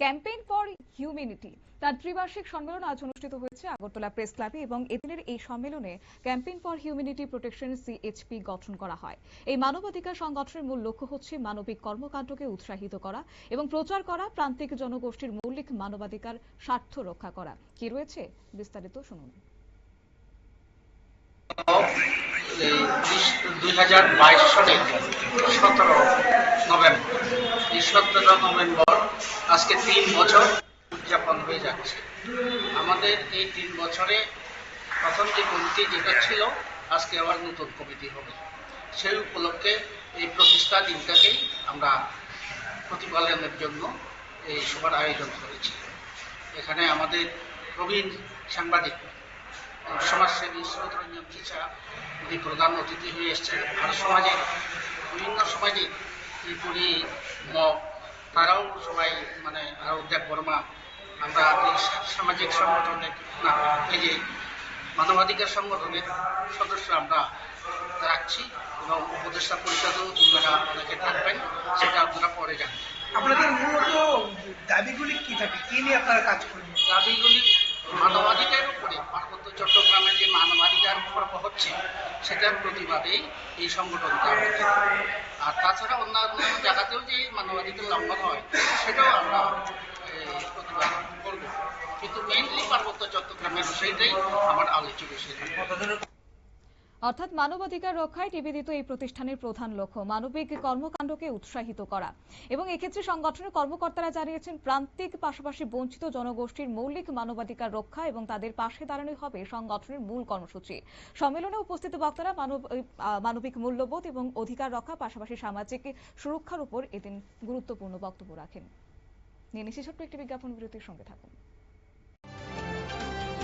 Campaign for humanity. তার ত্রিবার্ষিক সম্মেলন আজ অনুষ্ঠিত হয়েছে আগরতলা প্রেস ক্লাবে এবং এদিনের এই সম্মেলনে campaign for humanity protection CHP গঠন করা হয়। এই মানবাধিকার সংগঠনের মূল লক্ষ্য হচ্ছে মানবিক কর্মকাণ্ডকে উৎসাহিত করা এবং প্রচার করা প্রান্তিক জনগোষ্ঠীর মৌলিক মানবাধিকার স্বার্থ রক্ষা করা। কি রয়েছে? বিস্তারিত শুনুন। দুই হাজার বাইশ সালের সতেরো নভেম্বর। সতেরো নভেম্বর আজকে তিন বছর উদযাপন হয়ে যাচ্ছে। আমাদের এই তিন বছরে প্রথম যে কমিটি যেটা ছিল, আজকে আবার নতুন কমিটি হবে। সেই উপলক্ষে এই প্রতিষ্ঠা দিনটাকেই আমরা প্রতিপালনের জন্য এই সভার আয়োজন করেছি। এখানে আমাদের প্রবীণ সাংবাদিক, সমাজসেবী সৌতরঞ্জন কিচা উনি প্রধান অতিথি হয়ে এসেছেন। আর সমাজে বিভিন্ন সমাজে ত্রিপুরী মগ তারাও সবাই মানে আরও দেব বর্মা। আমরা এই সামাজিক সংগঠনের না এই যে মানবাধিকার সংগঠনের সদস্য আমরা রাখছি এবং উপদেষ্টা পরিষদেও তোমরা অনেকে থাকবেন সেটা আপনারা পরে জানবেন। আপনাদের মূলত দাবিগুলি কি থাকে? কি নিয়ে আপনারা কাজ করেন দাবিগুলি মানবাধিকারের উপরে পার্বত্য চট্টগ্রামে যে মানবাধিকার খর্ব হচ্ছে সেটার প্রতিবাদেই এই সংগঠনটা তাছাড়া অন্যান্য জায়গাতেও যে মানবাধিকার লঙ্ঘন হয়, সেটাও আমরা প্রতিবাদ করব। কিন্তু মেইনলি পার্বত্য চট্টগ্রামের বিষয়টাই আমার আলোচ্য বিষয়। অর্থাৎ মানবাধিকার রক্ষায় নিবেদিত এই প্রতিষ্ঠানের প্রধান লক্ষ্য, মানবিক কর্মকাণ্ডকে উৎসাহিত করা। এবং এক্ষেত্রে সংগঠনের কর্মকর্তারা জানিয়েছেন, প্রান্তিক পাশাপাশি বঞ্চিত জনগোষ্ঠীর মৌলিক মানবাধিকার রক্ষা এবং তাদের পাশে দাঁড়ানোই হবে সংগঠনের মূল কর্মসূচি। সম্মেলনে উপস্থিত বক্তারা মানবিক মূল্যবোধ এবং অধিকার রক্ষা, পাশাপাশি সামাজিক সুরক্ষার উপর এদিন গুরুত্বপূর্ণ বক্তব্য রাখেন। নিয়ে ছোট্ট একটি বিজ্ঞাপন বিরতির সঙ্গে থাকুন।